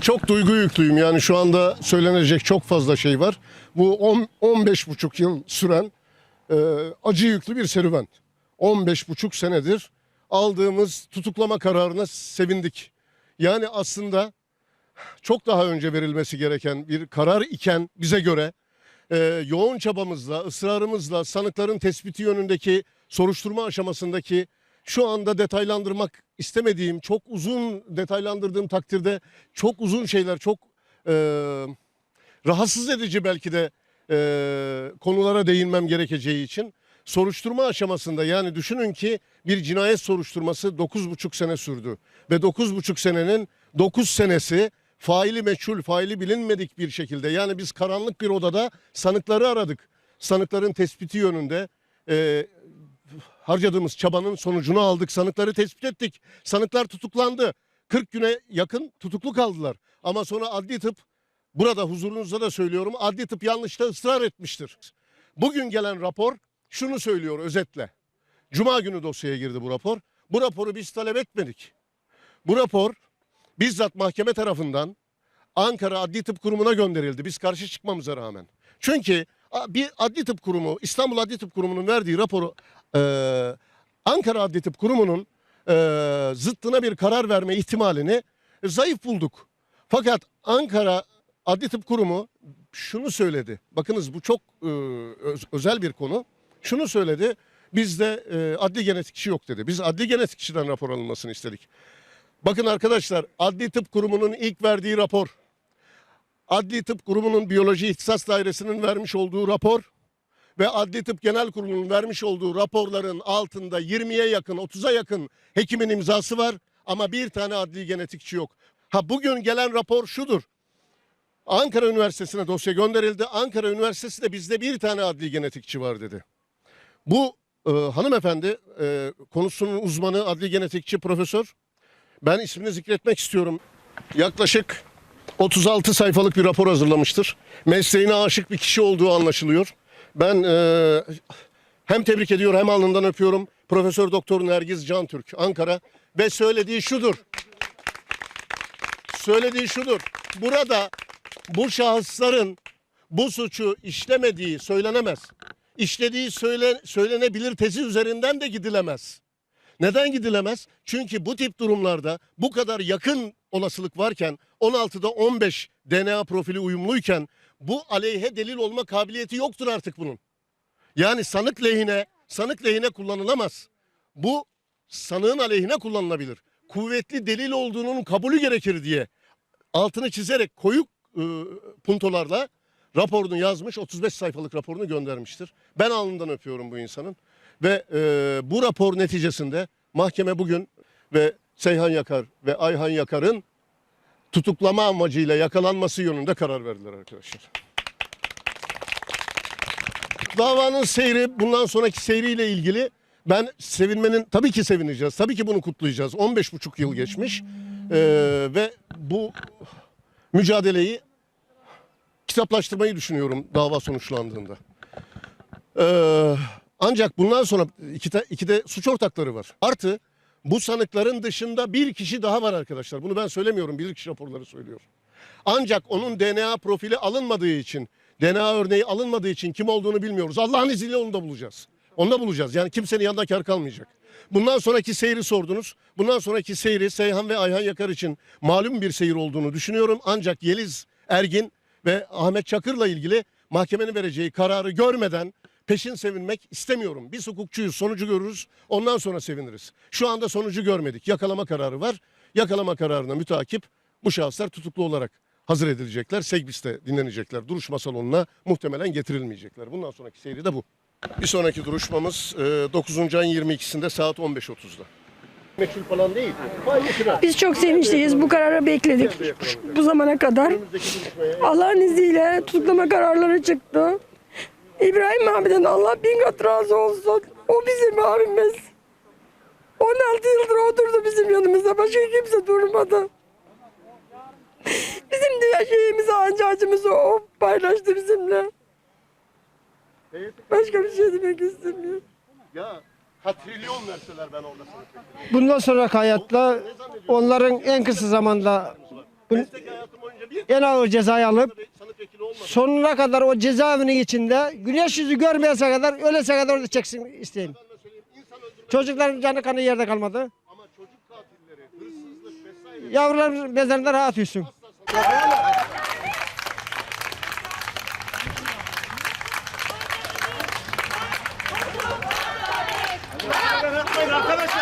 çok duygu yüklüyüm. Yani şu anda söylenecek çok fazla şey var. Bu 10 15 buçuk yıl süren e, acı yüklü bir serüven. 15 buçuk senedir aldığımız tutuklama kararına sevindik. Yani aslında çok daha önce verilmesi gereken bir karar iken bize göre e, yoğun çabamızla, ısrarımızla sanıkların tespiti yönündeki soruşturma aşamasındaki şu anda detaylandırmak istemediğim, çok uzun detaylandırdığım takdirde çok uzun şeyler, çok e, rahatsız edici belki de e, konulara değinmem gerekeceği için soruşturma aşamasında yani düşünün ki bir cinayet soruşturması 9,5 sene sürdü ve 9,5 senenin 9 senesi faili meçhul, faili bilinmedik bir şekilde yani biz karanlık bir odada sanıkları aradık. Sanıkların tespiti yönünde e, harcadığımız çabanın sonucunu aldık. Sanıkları tespit ettik. Sanıklar tutuklandı. 40 güne yakın tutuklu kaldılar. Ama sonra adli tıp burada huzurunuzda da söylüyorum adli tıp yanlışta ısrar etmiştir. Bugün gelen rapor şunu söylüyor özetle. Cuma günü dosyaya girdi bu rapor. Bu raporu biz talep etmedik. Bu rapor bizzat mahkeme tarafından Ankara Adli Tıp Kurumu'na gönderildi. Biz karşı çıkmamıza rağmen. Çünkü bir adli tıp kurumu, İstanbul Adli Tıp Kurumu'nun verdiği raporu e, Ankara Adli Tıp Kurumu'nun e, zıttına bir karar verme ihtimalini zayıf bulduk. Fakat Ankara Adli Tıp Kurumu şunu söyledi. Bakınız bu çok e, öz- özel bir konu. Şunu söyledi. Bizde e, adli genetikçi yok dedi. Biz adli genetikçiden rapor alınmasını istedik. Bakın arkadaşlar Adli Tıp Kurumu'nun ilk verdiği rapor, Adli Tıp Kurumu'nun Biyoloji İhtisas Dairesi'nin vermiş olduğu rapor ve Adli Tıp Genel Kurulu'nun vermiş olduğu raporların altında 20'ye yakın, 30'a yakın hekimin imzası var ama bir tane adli genetikçi yok. Ha bugün gelen rapor şudur. Ankara Üniversitesi'ne dosya gönderildi. Ankara Üniversitesi de bizde bir tane adli genetikçi var dedi. Bu e, hanımefendi e, konusunun uzmanı adli genetikçi profesör. Ben ismini zikretmek istiyorum. Yaklaşık 36 sayfalık bir rapor hazırlamıştır. Mesleğine aşık bir kişi olduğu anlaşılıyor. Ben e, hem tebrik ediyor hem alnından öpüyorum. Profesör Doktor Nergiz Cantürk Ankara ve söylediği şudur. Söylediği şudur. Burada bu şahısların bu suçu işlemediği söylenemez. İşlediği söyle, söylenebilir tezi üzerinden de gidilemez. Neden gidilemez? Çünkü bu tip durumlarda bu kadar yakın olasılık varken 16'da 15 DNA profili uyumluyken bu aleyhe delil olma kabiliyeti yoktur artık bunun. Yani sanık lehine, sanık lehine kullanılamaz. Bu sanığın aleyhine kullanılabilir. Kuvvetli delil olduğunun kabulü gerekir diye altını çizerek koyu e, puntolarla raporunu yazmış 35 sayfalık raporunu göndermiştir. Ben alnından öpüyorum bu insanın. Ve e, bu rapor neticesinde mahkeme bugün ve Seyhan Yakar ve Ayhan Yakar'ın tutuklama amacıyla yakalanması yönünde karar verdiler arkadaşlar. Davanın seyri bundan sonraki seyriyle ilgili ben sevinmenin tabii ki sevineceğiz. Tabii ki bunu kutlayacağız. 15 buçuk yıl geçmiş Ee, ve bu mücadeleyi kitaplaştırmayı düşünüyorum dava sonuçlandığında. Ee, ancak bundan sonra iki, de, iki de suç ortakları var. Artı bu sanıkların dışında bir kişi daha var arkadaşlar. Bunu ben söylemiyorum. Bilirkişi raporları söylüyor. Ancak onun DNA profili alınmadığı için, DNA örneği alınmadığı için kim olduğunu bilmiyoruz. Allah'ın izniyle onu da bulacağız. Onu da bulacağız. Yani kimsenin yanında kar kalmayacak. Bundan sonraki seyri sordunuz. Bundan sonraki seyri Seyhan ve Ayhan Yakar için malum bir seyir olduğunu düşünüyorum. Ancak Yeliz Ergin ve Ahmet Çakır'la ilgili mahkemenin vereceği kararı görmeden peşin sevinmek istemiyorum. Biz hukukçuyuz, sonucu görürüz, ondan sonra seviniriz. Şu anda sonucu görmedik. Yakalama kararı var. Yakalama kararına mütakip bu şahıslar tutuklu olarak hazır edilecekler. Segbis'te dinlenecekler. Duruşma salonuna muhtemelen getirilmeyecekler. Bundan sonraki seyri de bu. Bir sonraki duruşmamız e, 9. ayın 22'sinde saat 15.30'da. Meçhul falan değil. Biz çok sevinçliyiz. Bu kararı bekledik. Bu zamana kadar. Allah'ın izniyle tutuklama kararları çıktı. İbrahim abiden Allah bin kat razı olsun. O bizim abimiz. 16 yıldır oturdu bizim yanımızda. Başka kimse durmadı. Bizim de şeyimizi, anca acımızı o paylaştı bizimle. Başka bir şey demek istemiyorum. Ya katrilyon verseler ben orada sana. Bundan sonraki hayatta onların en kısa zamanda Meslek en ağır cezayı alıp sonuna kadar o cezaevinin içinde güneş yüzü görmeyese kadar ölese kadar orada çeksin isteyim. Çocukların canı kanı yerde kalmadı. ama çocuk katilleri, hırsızlık vesaire Yavrularımız mezarında rahat uyusun. Arkadaş